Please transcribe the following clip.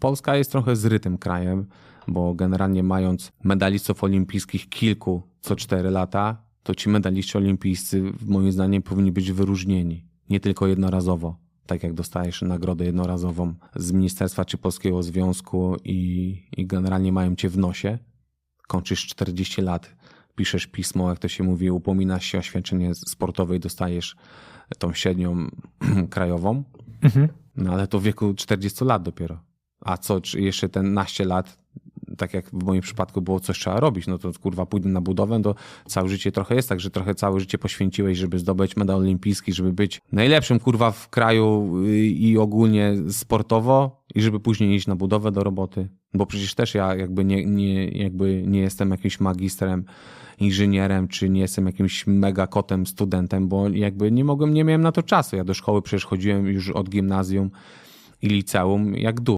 Polska jest trochę zrytym krajem, bo generalnie mając medalistów olimpijskich kilku co 4 lata, to ci medaliści olimpijscy moim zdaniem powinni być wyróżnieni. Nie tylko jednorazowo, tak jak dostajesz nagrodę jednorazową z ministerstwa czy Polskiego Związku i, i generalnie mają cię w nosie. Kończysz 40 lat, piszesz pismo, jak to się mówi, upominasz się o świadczenie sportowe i dostajesz tą średnią krajową. No ale to w wieku 40 lat dopiero. A co, czy jeszcze ten naście lat, tak jak w moim przypadku było, coś trzeba robić, no to kurwa pójdę na budowę, to całe życie trochę jest tak, że trochę całe życie poświęciłeś, żeby zdobyć medal olimpijski, żeby być najlepszym kurwa w kraju y, i ogólnie sportowo i żeby później iść na budowę do roboty. Bo przecież też ja jakby nie, nie, jakby nie jestem jakimś magistrem, inżynierem, czy nie jestem jakimś mega kotem studentem, bo jakby nie mogłem, nie miałem na to czasu. Ja do szkoły przecież chodziłem już od gimnazjum i liceum jak dół.